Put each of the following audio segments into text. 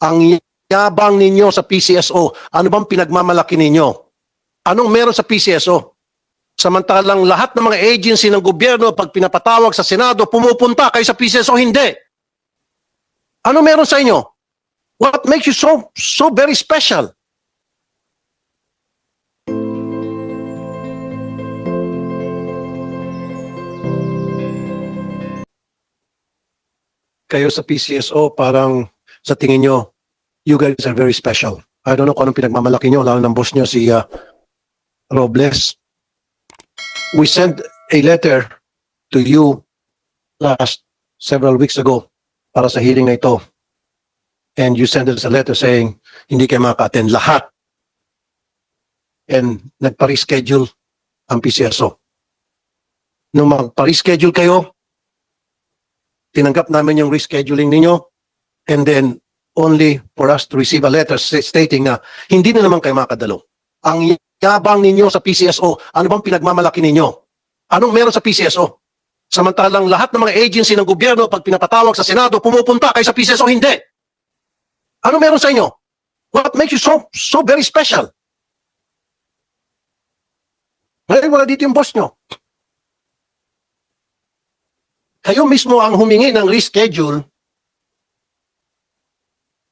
Ang yabang ninyo sa PCSO, ano bang pinagmamalaki ninyo? Anong meron sa PCSO? Samantalang lahat ng mga agency ng gobyerno, pag pinapatawag sa Senado, pumupunta kayo sa PCSO, hindi. Ano meron sa inyo? What makes you so so very special? Kayo sa PCSO, parang sa tingin nyo, you guys are very special. I don't know kung anong pinagmamalaki nyo, lalo ng boss nyo si uh, Robles. We sent a letter to you last several weeks ago para sa hearing na ito. And you sent us a letter saying hindi kayo makaka-attend lahat. And nagpa-reschedule ang PCSO. Nung magpa-reschedule kayo, tinanggap namin yung rescheduling ninyo and then only for us to receive a letter sta- stating na hindi na naman kayo makadalo. Ang yabang ninyo sa PCSO, ano bang pinagmamalaki ninyo? Anong meron sa PCSO? Samantalang lahat ng mga agency ng gobyerno, pag pinapatawag sa Senado, pumupunta kayo sa PCSO, hindi. Ano meron sa inyo? What makes you so so very special? Ngayon, wala dito yung boss nyo. Kayo mismo ang humingi ng reschedule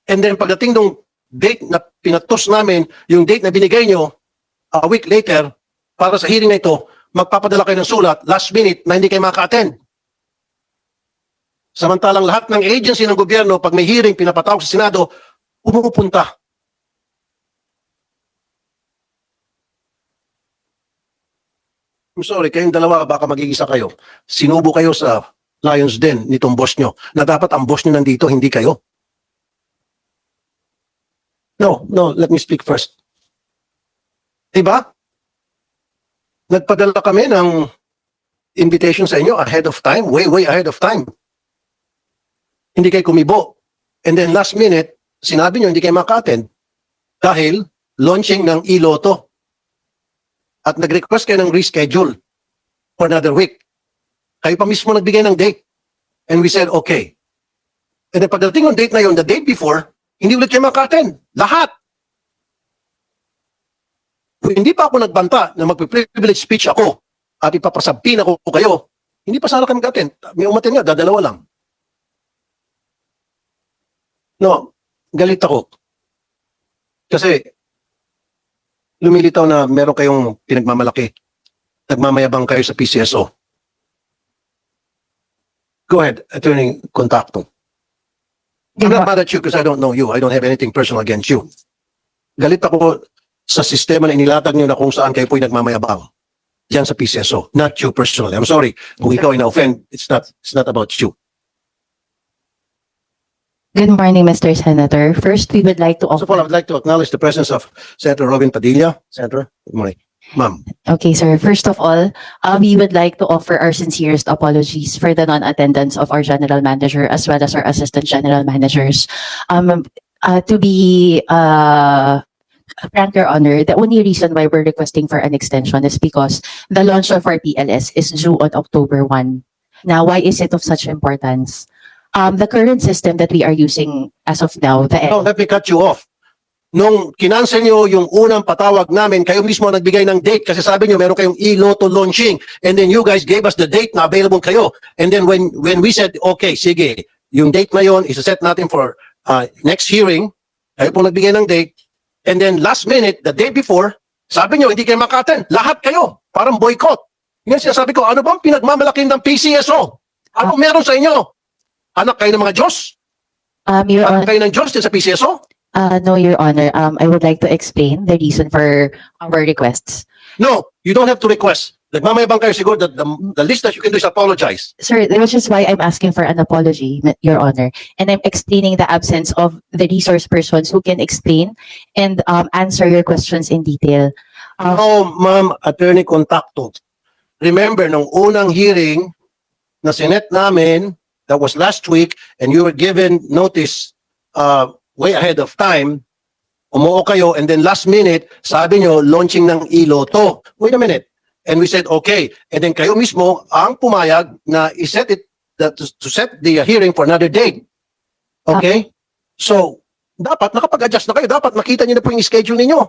and then pagdating ng date na pinatos namin, yung date na binigay nyo, a week later, para sa hearing na ito, magpapadala kayo ng sulat, last minute, na hindi kayo maka-attend. Samantalang lahat ng agency ng gobyerno, pag may hearing, pinapatawag sa Senado, pumupunta. I'm sorry, kayong dalawa, baka magigisa kayo. Sinubo kayo sa Lions Den nitong boss nyo, na dapat ang boss nyo nandito, hindi kayo. No, no, let me speak first. Diba? Nagpadala kami ng invitation sa inyo ahead of time, way, way ahead of time. Hindi kayo kumibo. And then last minute, sinabi nyo hindi kayo maka-attend dahil launching ng iloto. At nag-request kayo ng reschedule for another week. Kayo pa mismo nagbigay ng date. And we said, okay. And then pagdating ng date na yon, the date before, hindi ulit kayo maka-attend. Lahat. Kung hindi pa ako nagbanta na magpe-privilege speech ako at ipapasabihin ako kayo, hindi pa sana kami mag-attend. May umatin nga, dadalawa lang. No, galit ako. Kasi lumilitaw na meron kayong pinagmamalaki. Nagmamayabang kayo sa PCSO. Go ahead, Attorney Contacto. I'm not mad at you because I don't know you. I don't have anything personal against you. Galit ako sa sistema na inilatag niyo na kung saan kayo po'y nagmamayabang. Diyan sa PCSO. Not you personally. I'm sorry. Kung ikaw ay na-offend, it's not, it's not about you. Good morning, Mr. Senator. First, we would like to Also, Paul, I offer, would like to acknowledge the presence of Senator Robin Padilla. Senator, good morning. Ma'am, okay, sir. First of all, uh, we would like to offer our sincerest apologies for the non-attendance of our general manager as well as our assistant general managers. Um, uh, to be, uh, frank, Your Honor, the only reason why we're requesting for an extension is because the launch of our PLS is due on October 1. Now, why is it of such importance? Um, the current system that we are using as of now, the no, let me cut you off. Nung kinansel nyo yung unang patawag namin, kayo mismo ang nagbigay ng date kasi sabi nyo meron kayong e-lotto launching and then you guys gave us the date na available kayo. And then when when we said, okay, sige, yung date na yon isa-set natin for uh, next hearing, kayo po nagbigay ng date. And then last minute, the day before, sabi nyo, hindi kayo makaten. Lahat kayo. Parang boycott. Yan sinasabi ko, ano bang pinagmamalaki ng PCSO? Ano meron sa inyo? Anak kayo ng mga Diyos? um, Anak kayo ng Diyos din sa PCSO? Uh, no, Your Honor. Um, I would like to explain the reason for our requests. No, you don't have to request. Nagmamayabang kayo siguro that the, the least that you can do is apologize. Sir, which is why I'm asking for an apology, Your Honor. And I'm explaining the absence of the resource persons who can explain and um, answer your questions in detail. Um, No, ma'am, attorney contacto. Remember, nung unang hearing na sinet namin, that was last week, and you were given notice uh, way ahead of time, umuo kayo, and then last minute, sabi nyo, launching ng iloto. Wait a minute. And we said, okay. And then kayo mismo ang pumayag na iset it, that, to set the hearing for another date. Okay? So, dapat nakapag-adjust na kayo. Dapat makita niyo na po yung schedule ninyo.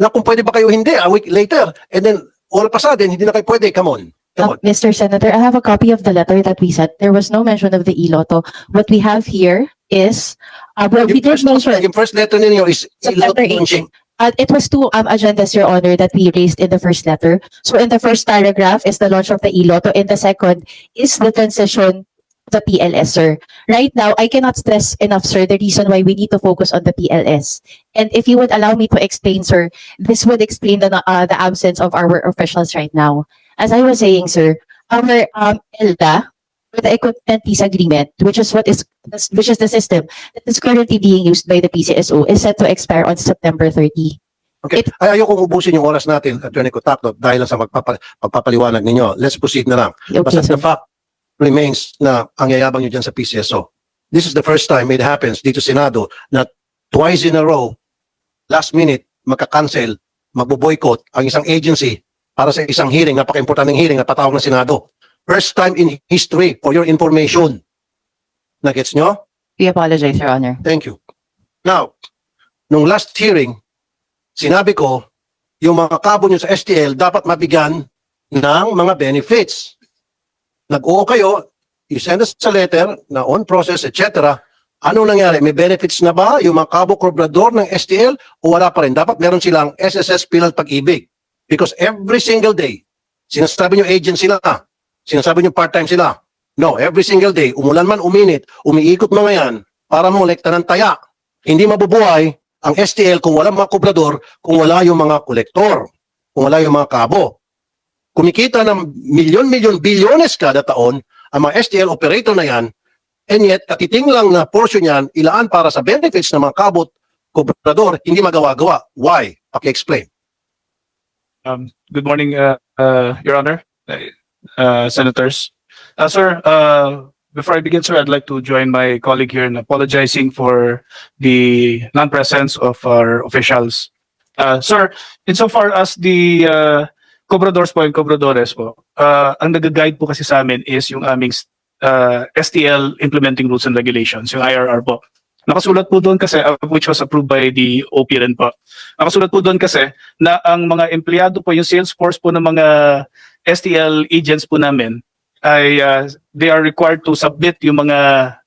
Na kung pwede ba kayo hindi, a week later. And then, all of a sudden, hindi na kayo pwede. Come on. Uh, on. Mr. Senator, I have a copy of the letter that we sent. There was no mention of the e-lotto. What we have here is, uh, well, we Yung did first, yung first letter ninyo is September launching. uh, it was two um, agendas, Your Honor, that we raised in the first letter. So in the first paragraph is the launch of the e-lotto. In the second is the transition to the PLS, sir. Right now, I cannot stress enough, sir, the reason why we need to focus on the PLS. And if you would allow me to explain, sir, this would explain the, uh, the absence of our officials right now. As I was saying, sir, our um, ELDA, with the equipment lease agreement, which is what is, which is the system that is currently being used by the PCSO, is set to expire on September 30. Okay. It- Ay, ayokong ubusin yung oras natin, Attorney Cotato, dahil lang sa magpapa, magpapaliwanag ninyo. Let's proceed na lang. Okay, Basta sir. the fact remains na ang yayabang nyo dyan sa PCSO. This is the first time it happens dito sa Senado na twice in a row, last minute, magka-cancel, magbo-boycott ang isang agency para sa isang hearing, napaka-importanting hearing na patawag ng Senado. First time in history for your information. Nagets nyo? We apologize, Your Honor. Thank you. Now, nung last hearing, sinabi ko, yung mga kabo nyo sa STL dapat mabigyan ng mga benefits. Nag-oo kayo, you send us a letter na on process, etc. Ano nangyari? May benefits na ba yung mga kabo kobrador ng STL o wala pa rin? Dapat meron silang SSS Pilar Pag-ibig. Because every single day, sinasabi nyo agent sila, sinasabi nyo part-time sila. No, every single day, umulan man, uminit, umiikot mga yan para molekta ng taya. Hindi mabubuhay ang STL kung wala mga kobrador, kung wala yung mga kolektor, kung wala yung mga kabo. Kumikita ng milyon-milyon, bilyones kada taon ang mga STL operator na yan, and yet, katiting lang na portion yan, ilaan para sa benefits ng mga kabot, kobrador, hindi magawa-gawa. Why? Paki-explain. Um, good morning, uh, uh, Your Honor, uh, Senators. Uh, sir, uh, before I begin, sir, I'd like to join my colleague here in apologizing for the non-presence of our officials. Uh, sir, insofar as the, uh, Cobradors po and Cobradores po, uh, ang nag-guide po kasi sa amin is yung aming, uh, STL Implementing Rules and Regulations, yung IRR po. Nakasulat po doon kasi, uh, which was approved by the OP rin po. Nakasulat po doon kasi, na ang mga empleyado po, yung sales force po ng mga STL agents po namin, ay uh, they are required to submit yung mga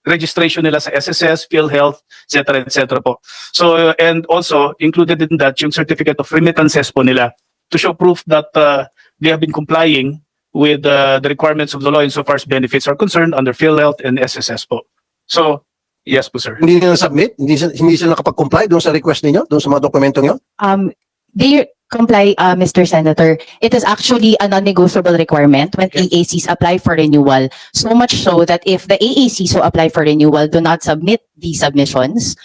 registration nila sa SSS, PhilHealth, etc. etc. po. So, uh, and also, included in that, yung certificate of remittances po nila to show proof that uh, they have been complying with uh, the requirements of the law insofar as benefits are concerned under PhilHealth and SSS po. So, yes po, sir. Hindi nila submit? Hindi, sila- hindi sila nakapag-comply doon sa request ninyo? Doon sa mga dokumento nyo? Um, they comply, uh, Mr. Senator. It is actually a non-negotiable requirement when. AACs apply for renewal. So much so that if the AACs who apply for renewal do not submit these submissions,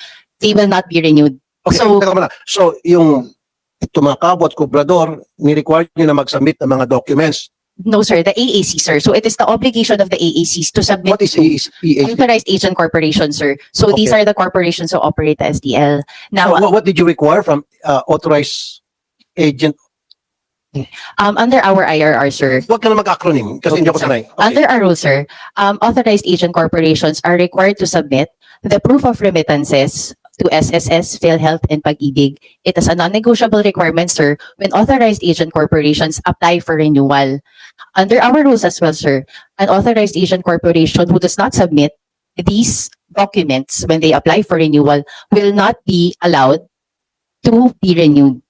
they will not be renewed. Okay, So- teka muna. So, yung ito mga kabo at kobrador, ni-require nyo na mag-submit ng mga documents. No, sir, the AAC, sir. So it is the obligation of the AACs to submit What is to EAC? authorized agent corporation, sir. So these Okay. are the corporations who operate the SDL. So, Now, what, what did you require from uh, authorized agent? um, under our IRR, sir, Huwag ka na mag-acronym kasi hindi ako sanay. Okay. Under our rules, sir, um, authorized agent corporations are required to submit the proof of remittances to SSS, PhilHealth, and Pag-ibig. It is a non-negotiable requirement, sir, when authorized agent corporations apply for renewal. Under our rules as well, sir, an authorized agent corporation who does not submit these documents when they apply for renewal will not be allowed to be renewed.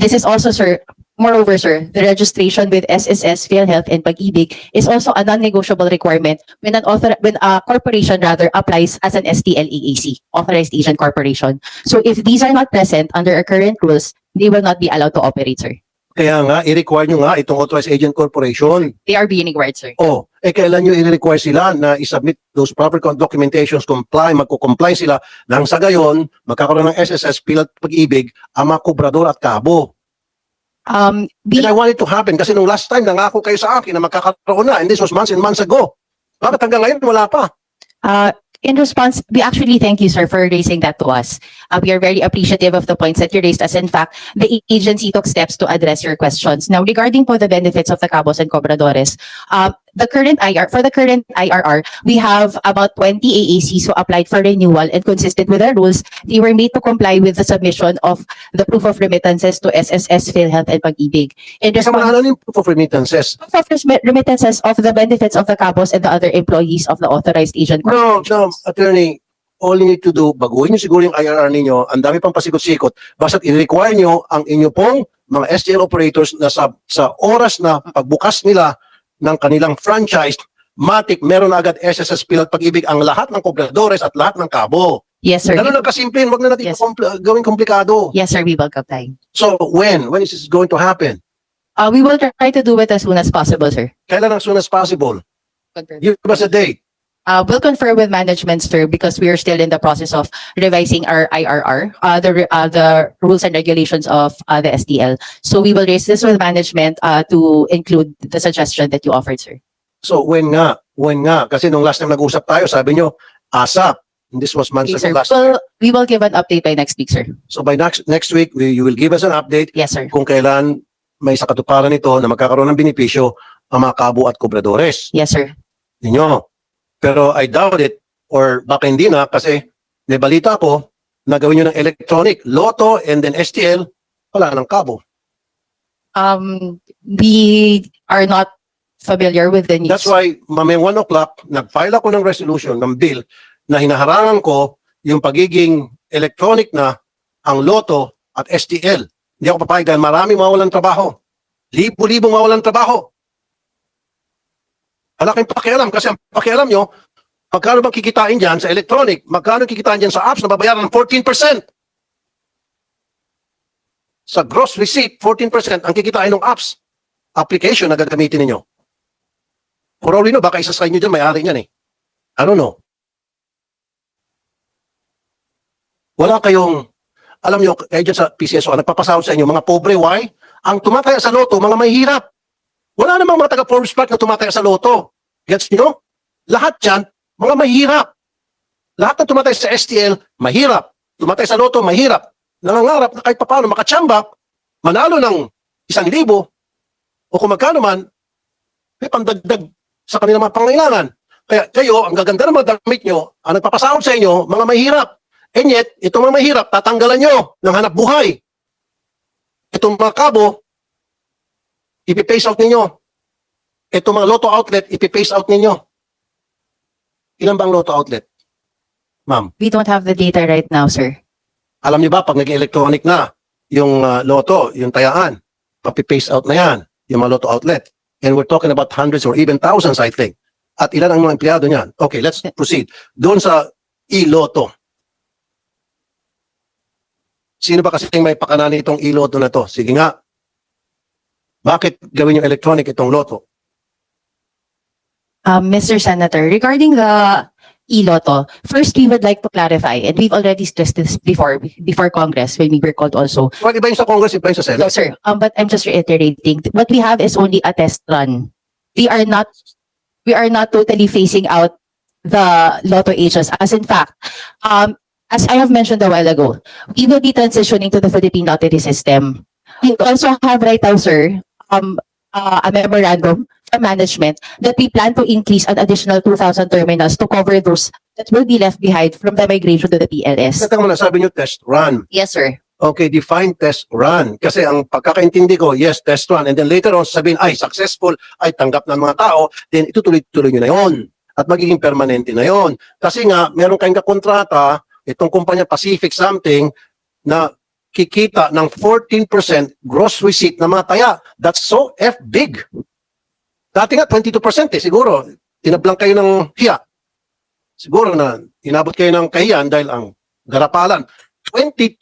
This is also, sir, moreover, sir, the registration with SSS, PhilHealth, and Pag-ibig is also a non-negotiable requirement when an author, when a corporation rather applies as an STLEAC, authorized agent corporation. So if these are not present under our current rules, they will not be allowed to operate, sir. Kaya nga, i-require nyo nga itong authorized agent corporation. They are being required, sir. Oh, eh kailan nyo i-require sila na i-submit those proper documentations, comply, magko-comply sila, nang sa gayon, magkakaroon ng SSS, pilat pag-ibig, ang mga kobrador at kabo. Um, we, And I want it to happen kasi nung last time, nangako kayo sa akin na magkakaroon na, and this was months and months ago. Bakit hanggang ngayon wala pa? Uh, in response, we actually thank you, sir, for raising that to us. Uh, we are very appreciative of the points that you raised as in fact, the agency took steps to address your questions. Now, regarding po the benefits of the cabos and cobradores, uh, the current IR, for the current IRR, we have about 20 AACs who applied for renewal and consistent with the rules. They were made to comply with the submission of the proof of remittances to SSS, PhilHealth, and Pag-ibig. In Kasi response, ano yung proof of remittances? proof of resmi- remittances of the benefits of the cabos and the other employees of the authorized agent. No, no, attorney, all you need to do, baguhin nyo siguro yung IRR ninyo, ang dami pang pasikot-sikot, basta i-require nyo ang inyo pong mga STL operators na sa, sa oras na pagbukas nila ng kanilang franchise, matik, meron agad SSS Pilat Pag-ibig ang lahat ng kobradores at lahat ng kabo. Yes, sir. Ganun lang kasimple, wag na natin Yes. kompl- gawing komplikado. Yes, sir, we welcome time. So, when? When is this going to happen? Uh, we will try to do it as soon as possible, sir. Kailan as soon as possible? Give us a date. Uh, we'll confirm with management, sir, because we are still in the process of revising our IRR, uh, the, uh, the rules and regulations of, uh, the SDL. So we will raise this with management, uh, to include the suggestion that you offered, sir. So, when nga? When nga? Kasi nung last time nag-usap tayo, sabi nyo, ASAP. And this was months Okay, ago last Well, we will give an update by next week, sir. So by next next week, we, you will give us an update Yes, sir. kung kailan may sakatuparan ito na magkakaroon ng benepisyo ang mga kabo at kobradores Yes, sir. ninyo. Pero I doubt it or baka hindi na kasi may balita ko na gawin nyo ng electronic, Lotto and then STL, wala ng kabo. Um, we are not familiar with the news. That's why mamayang 1 o'clock, nag-file ako ng resolution, ng bill, na hinaharangan ko yung pagiging electronic na ang Lotto at STL. Hindi ako papayag dahil maraming mawalan trabaho. Libo-libong mawalan trabaho. Wala kayong pakialam kasi ang pakialam nyo, magkano bang kikitain dyan sa electronic? Magkano kikitain dyan sa apps na babayaran ng 14%? Sa gross receipt, 14% ang kikitain ng apps. Application na gagamitin ninyo. For all we know, baka isa sa inyo dyan, may-ari niyan eh. I don't know. Wala kayong, alam nyo, kayo dyan sa PCSO, nagpapasahod sa inyo, mga pobre, why? Ang tumataya sa loto, mga mahihirap. Wala namang mga taga-Forbes Park na tumataya sa loto. Gets nyo? Lahat dyan, mga mahihirap. Lahat na tumatay sa STL, mahirap. Tumatay sa loto, mahirap. Nangangarap na kahit paano makachambak, manalo ng isang libo, o kung magkano man, may pandagdag sa kanilang mga pangailangan. Kaya kayo, ang gaganda ng mga damit nyo, ang nagpapasahod sa inyo, mga mahirap. And yet, itong mga mahirap, tatanggalan nyo ng hanap buhay. Itong mga kabo, ipipace out ninyo. Itong mga lotto outlet, ipipace out ninyo. Ilan bang lotto outlet? Ma'am, We don't have the data right now, sir. alam niyo ba, pag naging electronic na, yung uh, lotto, yung tayaan, papipace out na yan, yung mga lotto outlet. And we're talking about hundreds or even thousands, I think. At ilan ang mga empleyado niyan? Okay, let's proceed. Doon sa e-lotto. Sino ba kasi may pakana itong e-lotto na to? Sige nga. Bakit gawin yung electronic itong lotto? Um, Mr. Senator, regarding the e-lotto, first we would like to clarify, and we've already stressed this before, before Congress, when we were called also. Well, iba yung sa Congress, iba yung sa No, Senate. sir, um, but I'm just reiterating, what we have is only a test run. We are not, we are not totally phasing out the lotto agents, as in fact, um, as I have mentioned a while ago, we will be transitioning to the Philippine lottery system. We also have right now, sir, um, uh, a memorandum from management that we plan to increase an additional 2,000 terminals to cover those that will be left behind from the migration to the PLS. Teka muna, sabi niyo test run. Yes, sir. Okay, define test run. Kasi ang pagkakaintindi ko, yes, test run. And then later on, sabihin, ay, successful, ay, tanggap ng mga tao, then itutuloy-tuloy nyo na yon At magiging permanente na yon Kasi nga, meron kayong kakontrata, itong kumpanya Pacific something, na kikita ng 14% gross receipt na mga. That's so F big. Dati nga, 22% eh, siguro. Tinablang kayo ng hiya. Siguro na inabot kayo ng kahiyan dahil ang garapalan. 22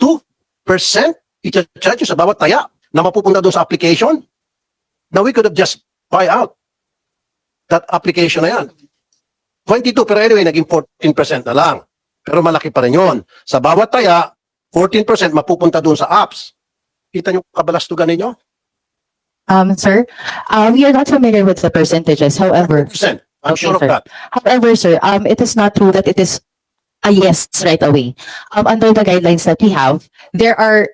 percent i-charge sa bawat taya na mapupunta doon sa application? Now we could have just buy out that application na yan. 22 pero anyway, naging 14% na lang. Pero malaki pa rin yun. Sa bawat taya, 14% mapupunta doon sa apps. Kita niyo kabalastugan ninyo? Um, sir, uh, we are not familiar with the percentages. However, Percent. I'm Okay, sure of sir. that. however, sir, um, it is not true that it is a yes right away. Um, under the guidelines that we have, there are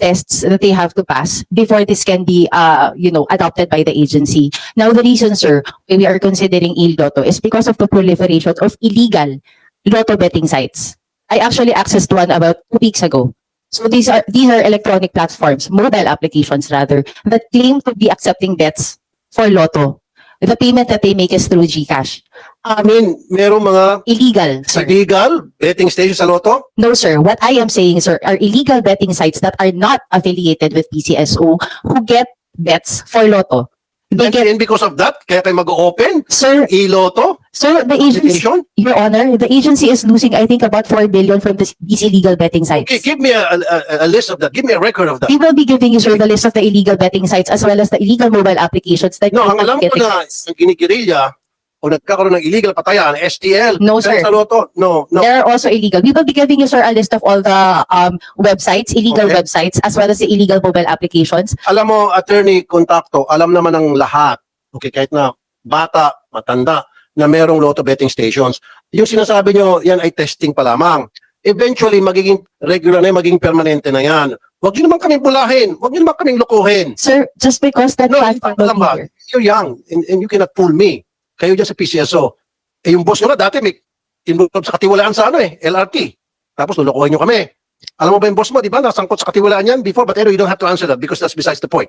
tests that they have to pass before this can be, uh, you know, adopted by the agency. Now, the reason, sir, why we are considering e-lotto is because of the proliferation of illegal lotto betting sites. I actually accessed one about two weeks ago. So these are these are electronic platforms, mobile applications rather, that claim to be accepting bets for lotto. The payment that they make is through GCash. I mean, merong mga Illegal, sir. illegal betting stations sa loto. No, sir. What I am saying, sir, are illegal betting sites that are not affiliated with PCSO who get bets for lotto. And get, then because of that, kaya kayo mag-open sir, e-loto sir, the agency, application. Your Honor, the agency is losing, I think, about 4 billion from this, these illegal betting sites. Okay, give me a, a, a list of that. Give me a record of that. We will be giving you, sir, the list of the illegal betting sites as well as the illegal mobile applications that No, ang alam ko na ang ginigirilya o nagkakaroon ng illegal patayan, STL. No, sir. Sa loto, no, no. They are also illegal. We will be giving you, sir, a list of all the um, websites, illegal Okay. websites, as well as the illegal mobile applications. Alam mo, attorney, kontakto, alam naman ng lahat. Okay, kahit na bata, matanda, na merong lotto betting stations. Yung sinasabi nyo, yan ay testing pa lamang. Eventually, magiging regular na yan, magiging permanente na yan. Huwag nyo naman kaming bulahin. Huwag nyo naman kaming lokohin. Sir, just because that No, platform alam will ba, be here. you're young and, and you cannot fool me. Kayo dyan sa PCSO. Eh, yung boss nyo na dati may involved sa katiwalaan sa ano eh, LRT. Tapos lulukuhin nyo kami. Alam mo ba yung boss mo, di ba? Nasangkot sa katiwalaan yan before, but anyway, you don't have to answer that because that's besides the point.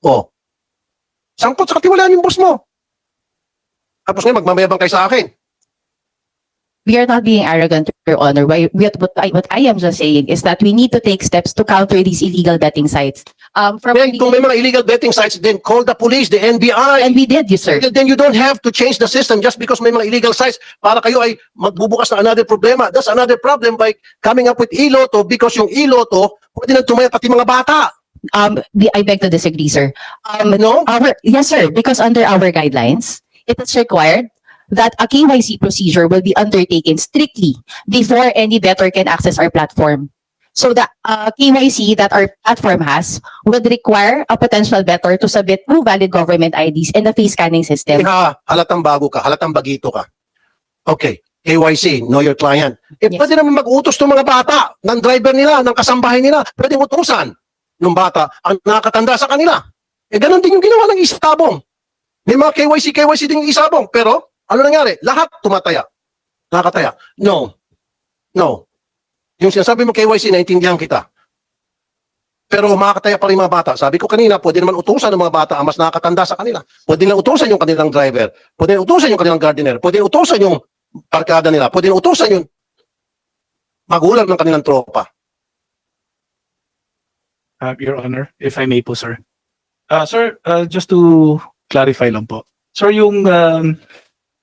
Oh. Sangkot sa katiwalaan yung boss mo. Tapos ngayon, magmamayabang kayo sa akin. we are not being arrogant, Your Honor. Why, what, what, I, what I am just saying is that we need to take steps to counter these illegal betting sites. Um, from Then, kung may mga illegal betting sites, then call the police, the NBI. and we did, you sir. Then you don't have to change the system just because may mga illegal sites para kayo ay magbubukas na another problema. That's another problem by coming up with e-lotto because yung e-lotto, pwede na tumaya pati mga bata. Um, we- I beg to disagree, sir. Um, No? our, yes, sir, because under our guidelines, it is required that a KYC procedure will be undertaken strictly before any debtor can access our platform. So the uh, KYC that our platform has would require a potential debtor to submit two valid government IDs and a face scanning system. Ha, halatang bago ka, halatang bagito ka. Okay, KYC, know your client. Eh, Yes. pwede naman mag-utos ng mga bata, ng driver nila, ng kasambahay nila. Pwede utusan ng bata ang nakakatanda sa kanila. Eh, ganun din yung ginawa ng isabong. May mga KYC, KYC din yung isabong. Pero, ano nangyari? Lahat tumataya. Nakakataya. No. No. Yung sinasabi mo KYC, naintindihan kita. Pero makakataya pa rin mga bata. Sabi ko kanina, pwede naman utusan ng mga bata ang mas nakakatanda sa kanila. Pwede na utusan yung kanilang driver. Pwede na utusan yung kanilang gardener. Pwede na utusan yung parkada nila. Pwede na utusan yung magulang ng kanilang tropa. Uh, Your Honor, if I may po, sir. Uh, sir, uh, just to clarify lang po. Sir, yung um,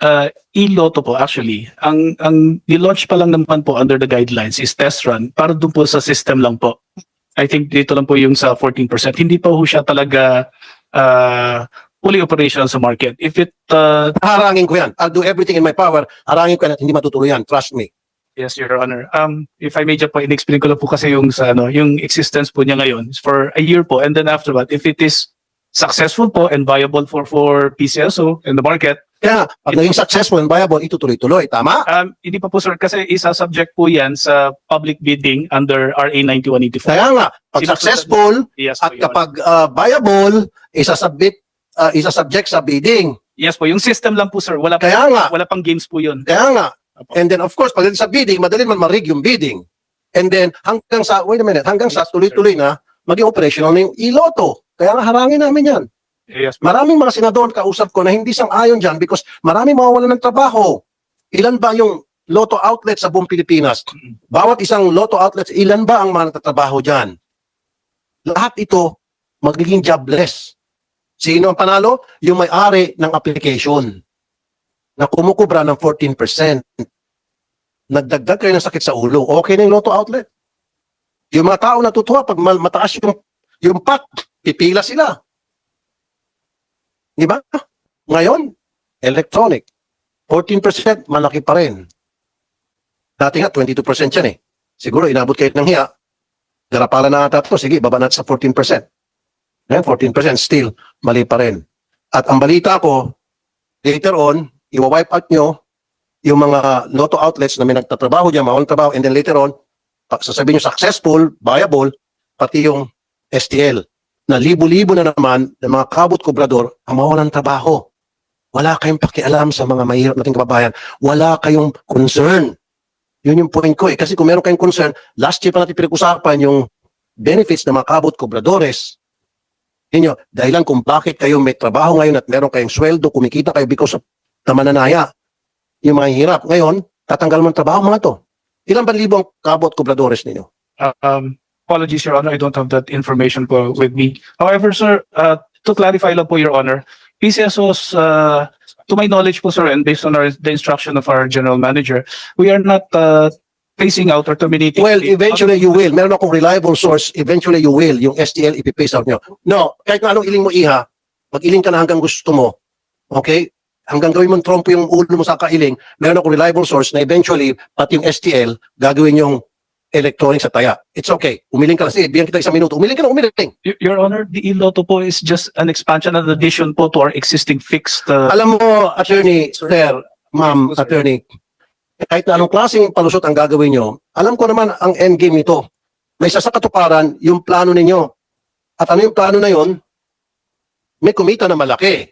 uh, e-lotto po actually, ang ang ni-launch pa lang naman po under the guidelines is test run para doon po sa system lang po. I think dito lang po yung sa 14%. Hindi pa ho siya talaga uh, fully operational sa market. If it uh, Harangin ko yan. I'll do everything in my power. Harangin ko yan at hindi matutuloy yan. Trust me. Yes, Your Honor. Um, if I may just po, in-explain ko lang po kasi yung sa ano, yung existence po niya ngayon is for a year po and then after that, if it is successful po and viable for for PCSO in the market, Kaya, pag naging successful and viable, itutuloy-tuloy. Tama? um, hindi pa po sir kasi isa subject po yan sa public bidding under RA 9184. Kaya nga, pag Sino- successful Yes at Your kapag uh, viable, isa-submit, uh, isa-subject sa bidding. Yes po, yung system lang po sir, wala pa, Kaya nga, wala pang games po yun. Kaya nga. Apo. And then of course, pagdating sa bidding, madali man ma-rig yung bidding. And then hanggang sa, wait a minute, hanggang sa Yes, sir. tuloy-tuloy na, maging operational na yung iloto. Kaya nga harangin namin yan. Yes. Maraming mga senador kausap ko na hindi sang-ayon dyan because maraming mawawalan ng trabaho. Ilan ba yung lotto outlet sa buong Pilipinas? Bawat isang lotto outlet, ilan ba ang mga nagtatrabaho dyan? Lahat ito magiging jobless. Sino ang panalo? Yung may-ari ng application na kumukubra ng 14%. Nagdagdag kayo ng sakit sa ulo. Okay na yung lotto outlet. Yung mga tao natutuwa pag mataas yung, yung pat, pipila sila. Di ba? Ngayon, electronic. 14% malaki pa rin. Dati nga, 22% yan eh. Siguro, inabot kayo ng hiya. Darapala na ata ito. Sige, baba sa 14%. Ngayon, 14% still, mali pa rin. At ang balita ko, later on, iwa-wipe out nyo yung mga lotto outlets na may nagtatrabaho dyan, mawalang trabaho, and then later on, pag sasabihin nyo successful, viable, pati yung STL na libo-libo na naman ng mga kabot kubrador ang mawalan trabaho. Wala kayong pakialam sa mga mahirap nating kababayan. Wala kayong concern. Yun yung point ko eh. Kasi kung meron kayong concern, last year pa natin pinag-usapan yung benefits ng mga kabot kubradores. Inyo, dahilan kung bakit kayo may trabaho ngayon at meron kayong sweldo, kumikita kayo because of na mananaya. Yung mga hirap. Ngayon, tatanggal mo ng trabaho mga to. Ilan ba libong kabot kubradores ninyo? Um, apologies, Your Honor, I don't have that information po with me. However, sir, uh, to clarify lang po, Your Honor, PCSO's, uh, to my knowledge po, sir, and based on our, the instruction of our general manager, we are not, uh, phasing out or terminating. Well, eventually you will. Meron akong reliable source. Eventually you will. Yung STL, ipipace out nyo. No, kahit na anong iling mo iha, mag-iling ka na hanggang gusto mo. Okay? Hanggang gawin mong trompo yung ulo mo sa kailing, meron akong reliable source na eventually, pati yung STL, gagawin yung electronic sa taya. It's okay. Umiling ka na. Sige, bigyan kita isang minuto. Umiling ka na, umiling. Y- Your Honor, the e-lotto po is just an expansion and addition po to our existing fixed, uh, Alam mo, attorney, sir, ma'am, attorney, kahit na anong klaseng palusot ang gagawin nyo, alam ko naman ang endgame nito. May isa sa katuparan yung plano ninyo. At ano yung plano na yon? May kumita na malaki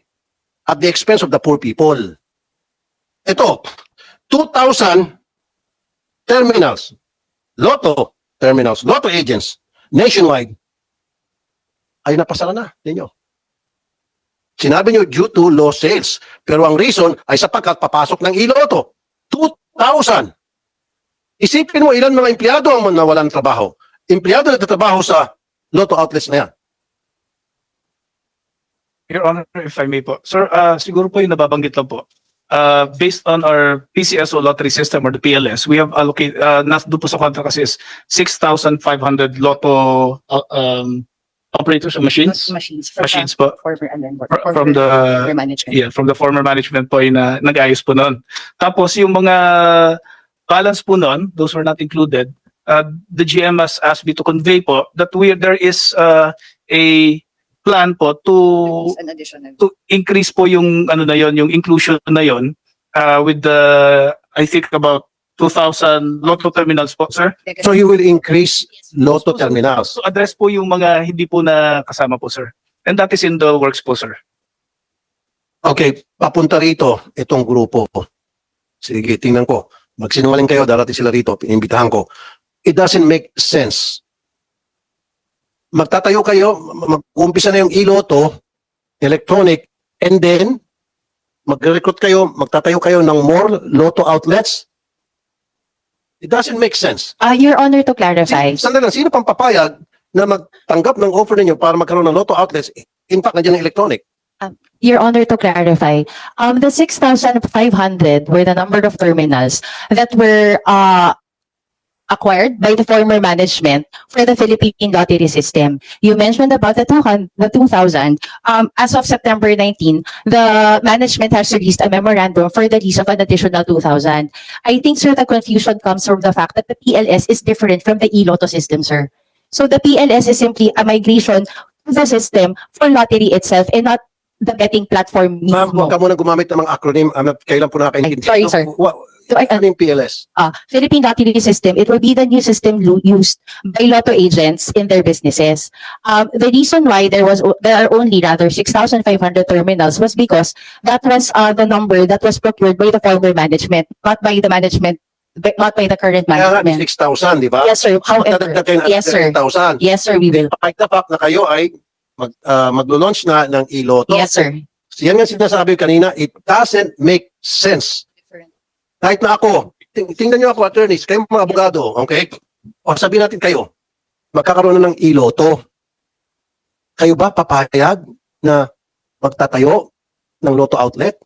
at the expense of the poor people. Ito, 2,000 terminals, lotto terminals, lotto agents, nationwide, ay napasara na ninyo. Sinabi nyo due to low sales. Pero ang reason ay sapagkat papasok ng iloto. 2,000. Isipin mo ilan mga empleyado ang nawalan ng trabaho. Empleyado na nagtatrabaho sa lotto outlets na yan. Your Honor, if I may po. Sir, uh, siguro po yung nababanggit lang po. Uh, based on our PCSO lottery system or the PLS, we have allocated, uh, nas doon po sa contract kasi is 6,500 lotto, uh, um, operators of machines. Machines. from Machines po. Former and then Fr- From the, former management. yeah, from the former management po yung na, nag-ayos po noon. Tapos yung mga balance po noon, those were not included. Uh, the GM has asked me to convey po that we, there is, uh, a plan po to An additional. to increase po yung ano na yon, yung inclusion na yon uh, with the I think about 2,000 lotto terminals po, sir. So you will increase lotto terminals. To address po yung mga hindi po na kasama po, sir. And that is in the works po, sir. Okay, papunta rito itong grupo. Sige, tingnan ko. Magsinungaling kayo, darating sila rito, pinimbitahan ko. It doesn't make sense. Magtatayo kayo, mag-umpisa na yung iloto, electronic, and then, mag-recruit kayo, magtatayo kayo ng more lotto outlets. It doesn't make sense. Uh, Your Honor, to clarify. Sandali lang, sino pang papayag na magtanggap ng offer ninyo para magkaroon ng lotto outlets? In fact, nandiyan ang electronic. Your Honor, to clarify, um, the 6,500 were the number of terminals that were, uh, acquired by the former management for the Philippine lottery system. You mentioned about the 200, the 2,000. Um, as of September 19, the management has released a memorandum for the lease of an additional 2,000. I think, sir, the confusion comes from the fact that the PLS is different from the e-lotto system, sir. So the PLS is simply a migration to the system for lottery itself and not the betting platform Ma'am, mismo. huwag ka muna gumamit ng mga acronym. Not, kailan po nakakaintindi. Sorry, sir. What, So, I- yung PLS? uh, Philippine Lottery System, it will be the new system used by lotto agents in their businesses. Um, the reason why there was, there are only rather 6,500 terminals was because that was, uh, the number that was procured by the former management, not by the management, by- not by the current Kaya management. 6,000, di ba? Yes, sir. However, yes, sir. 10,000. Yes, sir, we will. Kahit the fact na kayo ay mag, uh, maglo-launch na ng iloto. Yes, sir. So, yan nga sinasabi kanina, it doesn't make sense. Kahit na ako, ting- tingnan nyo ako, attorneys, kayo mga abogado, okay? O sabihin natin kayo, magkakaroon na ng iloto. Kayo ba papayag na magtatayo ng lotto outlet?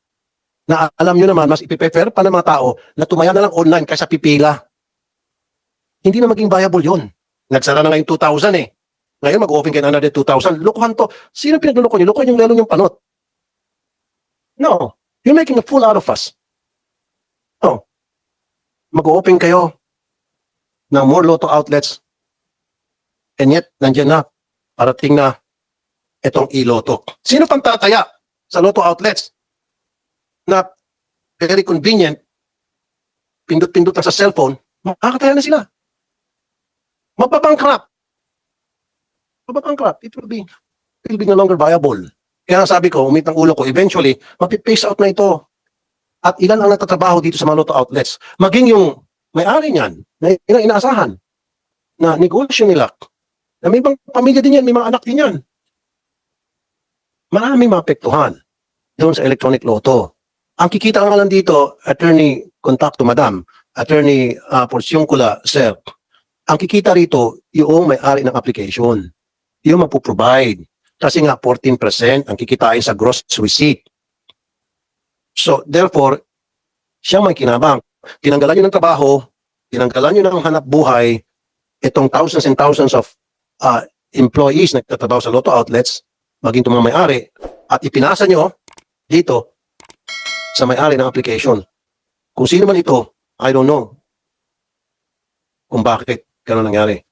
Na alam nyo naman, mas ipiprefer pa ng mga tao na tumaya na lang online kaysa pipila. Hindi na maging viable yon. Nagsara na ngayon 2,000 eh. Ngayon mag-open kayo ng another 2,000. Lokohan to. Sino pinagluloko nyo? Lokohan yung lalo yung panot. No. You're making a fool out of us. No. Mag-open kayo ng more lotto outlets and yet, nandiyan na, parating na itong iloto. Sino pang tataya sa lotto outlets na very convenient, pindot-pindot sa cellphone, makakataya na sila. Mapabankrupt. mababankrupt. It will be, it will be no longer viable. Kaya sabi ko, umit ang ulo ko, eventually, mapipace out na ito. At ilan ang natatrabaho dito sa mga lotto outlets. Maging yung may-ari niyan, na ina inaasahan, na negosyo nila, na may ibang pamilya din yan, may mga anak din yan. Maraming maapektuhan doon sa electronic lotto. Ang kikita nga lang dito, attorney, contact to madam, attorney uh, Porciuncula, sir, ang kikita rito, yung may-ari ng application. Yung magpo-provide. Kasi nga 14% ang kikitain sa gross receipt. So, therefore, siyang may kinabang. Tinanggalan nyo ng trabaho, tinanggalan nyo ng hanap buhay, itong thousands and thousands of uh, employees na nagtatrabaho sa lotto outlets, maging itong mga may-ari, at ipinasa nyo dito sa may-ari ng application. Kung sino man ito, I don't know kung bakit ganun nangyari.